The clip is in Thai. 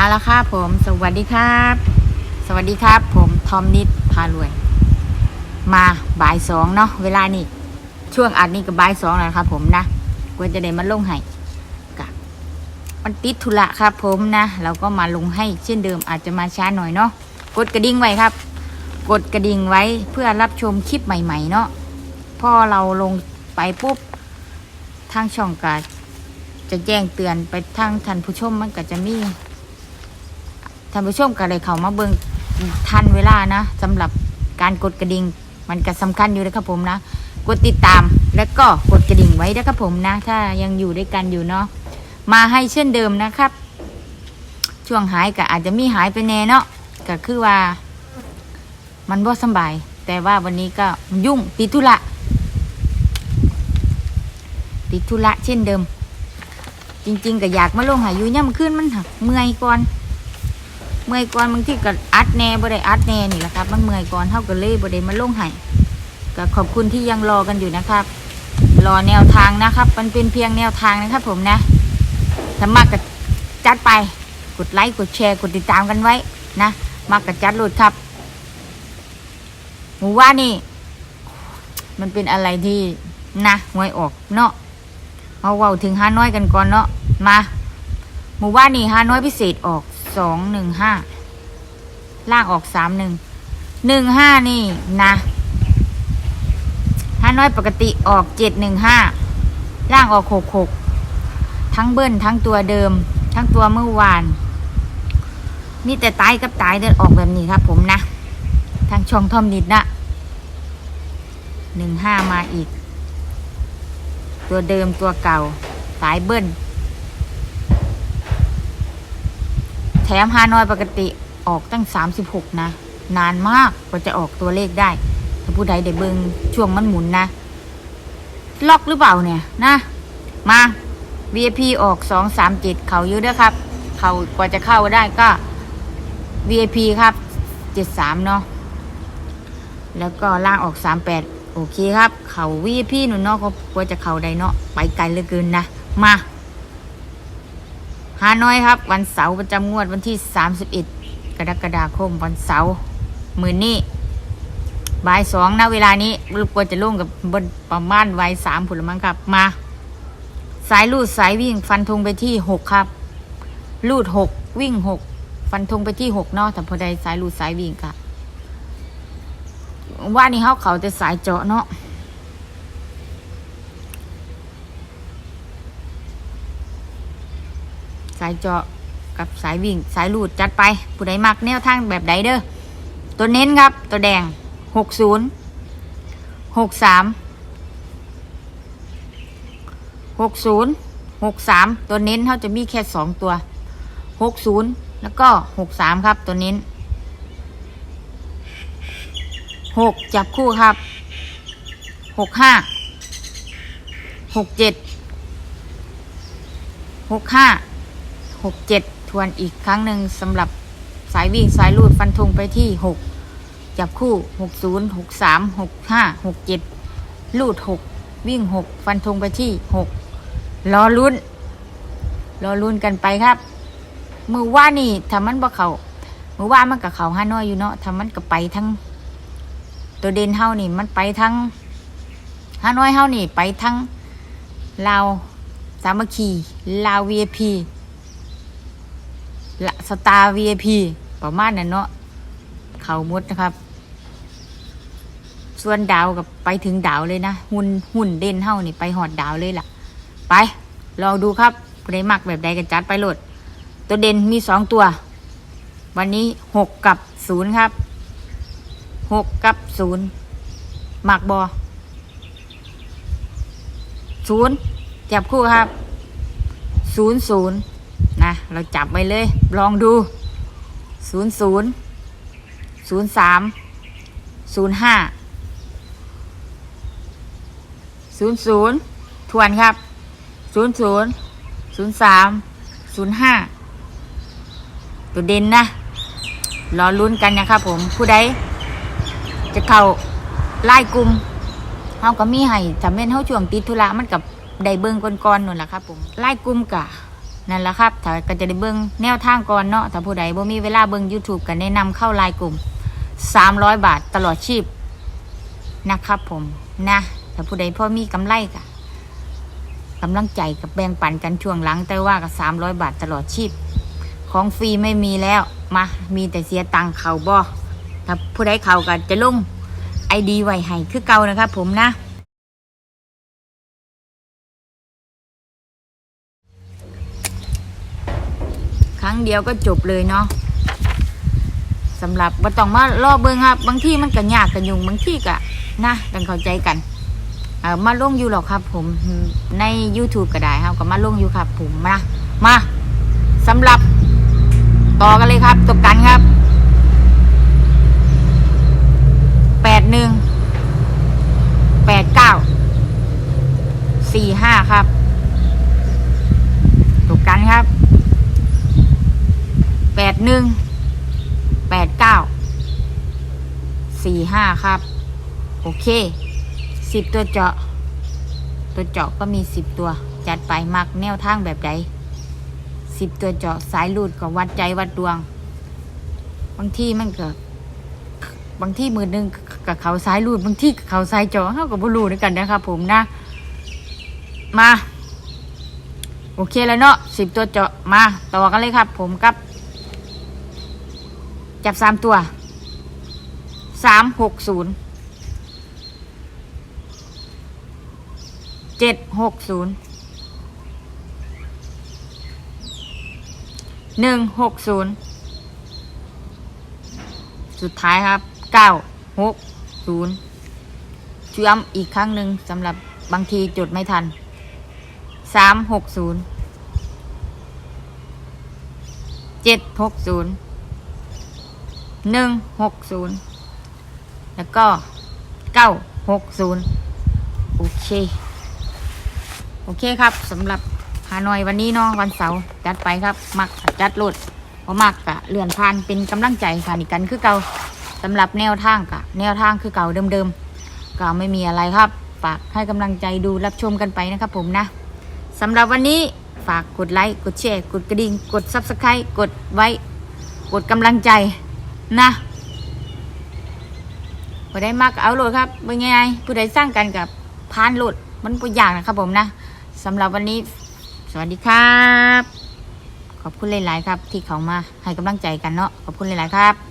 เอาละครับผม สวัสดีครับ สวัสดีครับ ผมทอมนิดพารวย มาบ่ายสองเนาะเวลานี่ช่วงอัดนี่ก็บ่ายสองแล้วนะครับผมนะกว่าจะได้มาลงให้กะมันติดธุระครับ ผมนะเราก็มาลงให้เช่นเดิมอาจจะมาช้าหน่อยเนาะกดกระดิ่งไว้ครับ กดกระดิ่งไว้เพื่อรับชมคลิปใหม่ ๆ เนาะพอเราลงไปปุ๊บทางช่องก็จะแจ้งเตือนไปทางท่านผู้ชมมันก็จะมี ท่านผู้ชมก็เลยเข้ามาเบิ่งทันเวลานะสำหรับการกดกระดิ่งมันก็สำคัญอยู่นะครับผมนะ กดติดตามแล้วก็กดกระดิ่งไว้นะครับผมนะ ถ้ายังอยู่ด้วยกันอยู่เนาะมาให้เช่นเดิมนะครับ ช่วงหายก็อาจจะมีหายไปแน่เนาะก็คือว่า มันบ่สบาย แต่ว่าวันนี้ก็ยุ่งติดธุระติดธุระเช่นเดิม จริง ๆ ก็อยากมาลงหาอยู่ย่ำขึ้นมันหักเมื่อยก่อน เมื่อยก่อนบางทีก็อัดแน่บ่ได้อัดแน่นี่แหละครับ มันเมื่อยก่อนเท่ากันเลยบ่ได้มาลงให้ก็ขอบคุณที่ยังรอกันอยู่นะครับ รอแนวทางนะครับ มันเป็นเพียงแนวทางนะครับ ผมนะถ้ามากก็จัดไปกดไลค์กดแชร์กดติดตามกันไว้นะมากก็จัดโหลดครับหมูว่านี่ มันเป็นอะไรที่นะหวยออกเนาะมาเว้าถึงฮาน้อยกันก่อนเนาะมาหมู่ว่านี่ฮาน้อยพิเศษออก สองหนึ่งห้าล่างออกสามหนึ่งหนึ่งห้านี่นะฮาน้อยปกติออกเจ็ดหนึ่งห้าล่างออกหกหกทั้งเบิ้ลทั้งตัวเดิม ทั้งตัวเมื่อวาน นี่แต่ตายกับตายเดินออกแบบนี้ครับผมนะ ทางช่องทอมนิดนะหนึ่งห้ามาอีก ตัวเดิมตัวเก่า สายเบิ้ล แถมฮานอยปกติออกตั้งสามสิบหกนะ นานมากกว่าจะออกตัวเลขได้ ถ้าผู้ใดได้เบิงช่วงมันหมุนนะ ล็อกหรือเปล่าเนี่ยนะ มา VIP ออกสองสามเจ็ดเขาเยอะด้วยครับ เขากว่าจะเข้าได้ก็ VIP ครับเจ็ดสามเนาะแล้วก็ล่างออกสามแปดโอเคครับ เขาวีพี่หนูเนาะก็กลัวจะเข้าใดเนาะไปไกลเหลือเกินนะ มา ฮานอยครับ วันเสาร์ประจำงวดวันที่สามสิบเอ็ดกรกฎาคมวันเสาร์มือนี้บ่ายสองนะเวลานี้รบกวนจะล่งกับบนประมาณวัยสามผุลมังครับ มา สายลูดสายวิ่งฟันธงไปที่หกครับ ลูดหกวิ่งหกฟันธงไปที่หกเนาะแต่พอใดสายลูดสายวิ่งค่ะว่านี่เขาเขาจะสายเจาะเนาะ สายเจาะกับสายวิ่งสายลูดจัดไป ผู้ใดมักแนวทางแบบใดเด้อตัวเน้นครับ ตัวแดงหกศูนย์หกสามหกศูนย์หกสามตัวเน้นเขาจะมีแค่สองตัวหกศูนย์แล้วก็หกสามครับตัวเน้นหกจับคู่ครับหกห้าหกเจ็ดหกห้า หกเจ็ดทวนอีกครั้งหนึ่งสำหรับสายวิ่งสายลูดฟันธงไปที่หกจับคู่หกศูนย์หกสามหกห้าหกเจ็ดลูดหกวิ่งหกฟันธงไปที่หกรอลุ้น รอลุ้นกันไปครับ มือว่านี่ถ้ามันบ่เขามือว่ามันกับเขาห้าน้อยอยู่เนาะถ้ามันก็ไปทั้ง ตัวเด่นเฮานี่มันไปทั้งฮานอยเฮานี่ไปทั้งลาวสามัคคีลาว VIP ละสตาร์ VIP ประมาณนั้นเนาะเขาหมดนะครับ ส่วนดาวกับไปถึงดาวเลยนะ หุ่นหุ่นเด่นเฮานี่ไปหอดดาวเลยล่ะ ไป ลองดูครับผู้ใดมักแบบใดกันจัดไปโหลด ตัวเด่นมีสองตัว วันนี้หกกับศูนย์ครับหกกับศูนย์หมักบอศูนย์จับคู่ครับศูนย์ศูนย์ เราจับไปเลย ลองดูศูนย์ศูนย์ศูนย์สามศูนย์ห้าศูนย์ศูนย์ทวนครับศูนย์ศูนย์ศูนย์สามศูนย์ห้าตัวเด่นนะ รอลุ้นกันนะครับผมผู้ใดจะเข้าไล่กลุ่มเฮาก็มีให้ถ้าแม่นเฮาช่วงติดธุระมันกับได้เบิ่งก่อนๆนู่นล่ะครับผมไล่กลุ่มกะ นั่นแหละครับถ้าก็จะได้เบิ่งแนวทางก่อนเนาะถ้าผู้ใดบ่มีเวลาเบิ่ง YouTube ก็แนะนำเข้าไลน์กลุ่ม 300 บาทตลอดชีพนะครับผมนะถ้าผู้ใดพอมีกำไรก็กำลังใจกับแบ่งปันกันช่วงหลัง แต่ว่าก็300บาทตลอดชีพ ของฟรีไม่มีแล้วมา มีแต่เสียตังค์เขาบ่ถ้าผู้ใดเขาก็จะลงไอดีไว้ให้คือเก่านะครับผมนะ เดียวก็จบเลยเนาะสำหรับบ่ต้องมารอเบิ่งครับ บางที่มันก็ยากกันยุงบางที่ก็นะต้องเข้าใจกันเออมาลงอยู่หรอกครับ ผมใน YouTube ก็ได้ครับก็มาลงอยู่ครับ ผมมามาสำหรับต่อกันเลยครับตบกันครับแปดหนึ่งแปดเก้าสี่ห้าครับตกกันครับ แปดหนึ่งแปดเก้า สี่ห้าครับ โอเคสิบตัวเจาะ ตัวเจาะก็มีสิบตัว จัดไปมักแนวทางแบบใดสิบตัวเจาะสายลูดก็วัดใจวัดดวง บางที่มันก็บางที่มือหนึงกับเขาสายลูดบางที่กับเขาสายเจาะเขากับบรูด้วยกันนะครับผมนะ มา โอเคแล้วเนาะสิบตัวเจาะมา ต่อกันเลยครับ ผมกับ จับสามตัว สามหกศูนย์เจ็ดหกศูนย์หนึ่งหกศูนย์สุดท้ายครับเก้าหกศูนย์ย้ำอีกครั้งหนึ่งสำหรับบางทีจดไม่ทันสามหกศูนย์เจ็ดหกศูนย์หนึ่งหกศูนย์ แล้วก็เก้าหกศูนย์โอเค โอเคครับสำหรับฮานอยวันนี้เนาะวันเสาร์จัดไปครับ มักจัดโหลดเพราะมักกะเลื่อนผ่านเป็นกำลังใจค่ะนี่กันคือเก่าสำหรับแนวทางกะแนวทางคือเก่าเดิมๆก็ไม่มีอะไรครับ ฝากให้กำลังใจดูรับชมกันไปนะครับผมนะสำหรับวันนี้ฝากกดไลค์กดแชร์กดกระดิ่งกด subscribe กดไว้ กดกำลังใจนะ ผู้ใดมากเอาโหลดครับเป็นไงผู้ใดสร้างกันกับพานโหลดมันเป็นอย่างนะครับผมนะสำหรับวันนี้ สวัสดีครับ ขอบคุณหลาย ๆ ครับ ที่เขามาให้กำลังใจกันเนาะขอบคุณหลาย ๆ ครับ